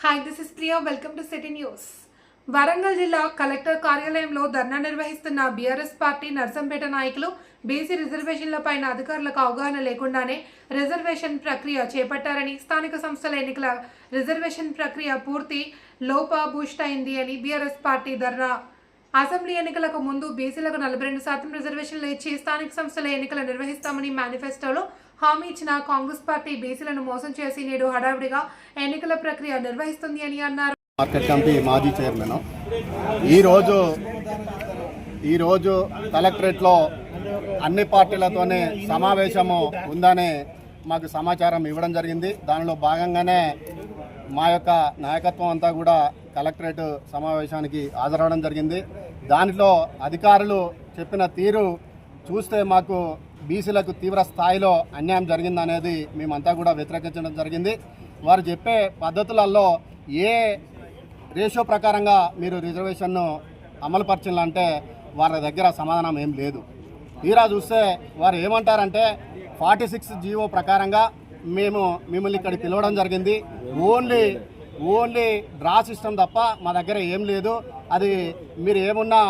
Hi this is Priya welcome to city news Warangal జిల్లా collector కార్యాలయంలో ధర్నా నిర్వహిస్తున్న BRS party Narsampet నాయకులు బీసీ రిజర్వేషన్లపైన అధికారులకు అవగాహన లేకుండానే రిజర్వేషన్ ప్రక్రియ చేపట్టారని స్థానిక సంస్థల ఎన్నికల రిజర్వేషన్ ప్రక్రియ పూర్తి లోపభూష్టైంది అని బీఆర్ఎస్ పార్టీ ధర్నా అసెంబ్లీ ఎన్నికలకు ముందు బీసీలకు నలభై రెండు శాతం రిజర్వేషన్లు ఇచ్చి స్థానిక సంస్థల ఎన్నికలు నిర్వహిస్తామని మేనిఫెస్టోలో హామీ ఇచ్చిన కాంగ్రెస్ పార్టీ బీసీలను మోసం చేసి నేడు హడావిడిగా ఎన్నికల ప్రక్రియ నిర్వహిస్తుంది అని అన్నారు. మార్కెట్ కమిటీ మాజీ చైర్మన్. ఈరోజు ఈరోజు కలెక్టరేట్లో అన్ని పార్టీలతోనే సమావేశము ఉందని మాకు సమాచారం ఇవ్వడం జరిగింది. దానిలో భాగంగానే మా యొక్క నాయకత్వం అంతా కూడా కలెక్టరేట్ సమావేశానికి హాజరవడం జరిగింది. దాంట్లో అధికారులు చెప్పిన తీరు చూస్తే మాకు బీసీలకు తీవ్ర స్థాయిలో అన్యాయం జరిగిందనేది మేమంతా కూడా వ్యతిరేకించడం జరిగింది. వారు చెప్పే పద్ధతులలో ఏ రేషియో ప్రకారంగా మీరు రిజర్వేషన్ను అమలుపరచాలంటే వారి దగ్గర సమాధానం ఏం లేదు. తీరా చూస్తే వారు ఏమంటారంటే ఫార్టీ సిక్స్ జీవో ప్రకారంగా మేము మిమ్మల్ని ఇక్కడ పిలవడం జరిగింది. ఓన్లీ ఓన్లీ డ్రా సిస్టమ్ తప్ప మా దగ్గర ఏం లేదు. అది మీరు ఏమున్నా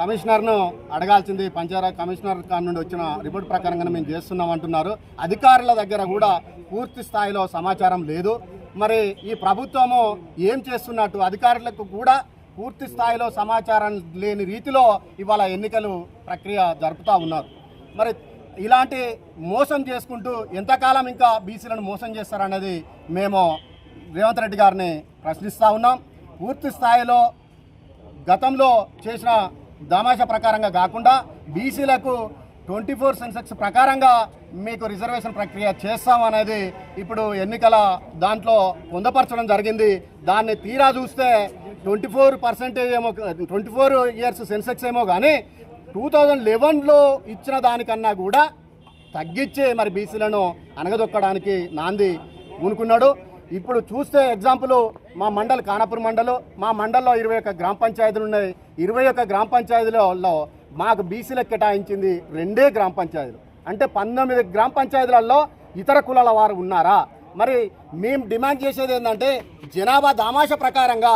కమిషనర్ను అడగాల్సింది పంచాయతీ కమిషనర్ నుండి వచ్చిన రిపోర్ట్ ప్రకారంగా మేము చేస్తున్నాం అంటున్నారు. అధికారుల దగ్గర కూడా పూర్తి స్థాయిలో సమాచారం లేదు. మరి ఈ ప్రభుత్వము ఏం చేస్తున్నట్టు అధికారులకు కూడా పూర్తి స్థాయిలో సమాచారం లేని రీతిలో ఇవాళ ఎన్నికలు ప్రక్రియ జరుపుతూ ఉన్నారు. మరి ఇలాంటి మోసం చేసుకుంటూ ఎంతకాలం ఇంకా బీసీలను మోసం చేస్తారన్నది మేము రేవంత్ రెడ్డి గారిని ప్రశ్నిస్తూ ఉన్నాం. పూర్తి స్థాయిలో గతంలో చేసిన దామాషా ప్రకారంగా కాకుండా బీసీలకు ట్వంటీ ఫోర్ సెన్సెక్స్ ప్రకారంగా మీకు రిజర్వేషన్ ప్రక్రియ చేస్తాం అనేది ఇప్పుడు ఎన్నికల దాంట్లో పొందపరచడం జరిగింది. దాన్ని తీరా చూస్తే ట్వంటీ ఫోర్ పర్సెంటేజ్ ఏమో ట్వంటీ ఫోర్ ఇయర్స్ సెన్సెక్స్ ఏమో కానీ టూ థౌజండ్ లెవెన్లో ఇచ్చిన దానికన్నా కూడా తగ్గించే మరి బీసీలను అనగదొక్కడానికి నాంది పూనుకున్నాడు ఇప్పుడు చూస్తే ఎగ్జాంపుల్ మా మండల్ కానాపూర్ మండలు మా మండల్లో ఇరవై ఒక్క గ్రామ పంచాయతీలు ఉన్నాయి. ఇరవై ఒక్క గ్రామ పంచాయతీలలో మాకు బీసీలకు కేటాయించింది రెండే గ్రామ పంచాయతీలు. అంటే పంతొమ్మిది గ్రామ పంచాయతీలలో ఇతర కులాల వారు ఉన్నారా? మరి మేము డిమాండ్ చేసేది ఏంటంటే జనాభా దామాష ప్రకారంగా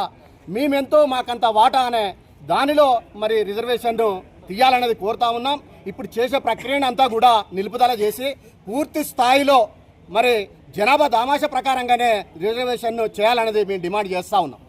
మేమెంతో మాకంత వాటా అనే దానిలో మరి రిజర్వేషన్ను తీయాలనేది కోరుతా ఉన్నాం. ఇప్పుడు చేసే ప్రక్రియను అంతా కూడా నిలుపుదల చేసి పూర్తి స్థాయిలో మరి జనాభా దామాష ప్రకారంగానే రిజర్వేషన్ చేయాలనేది మేము డిమాండ్ చేస్తూ ఉన్నాం.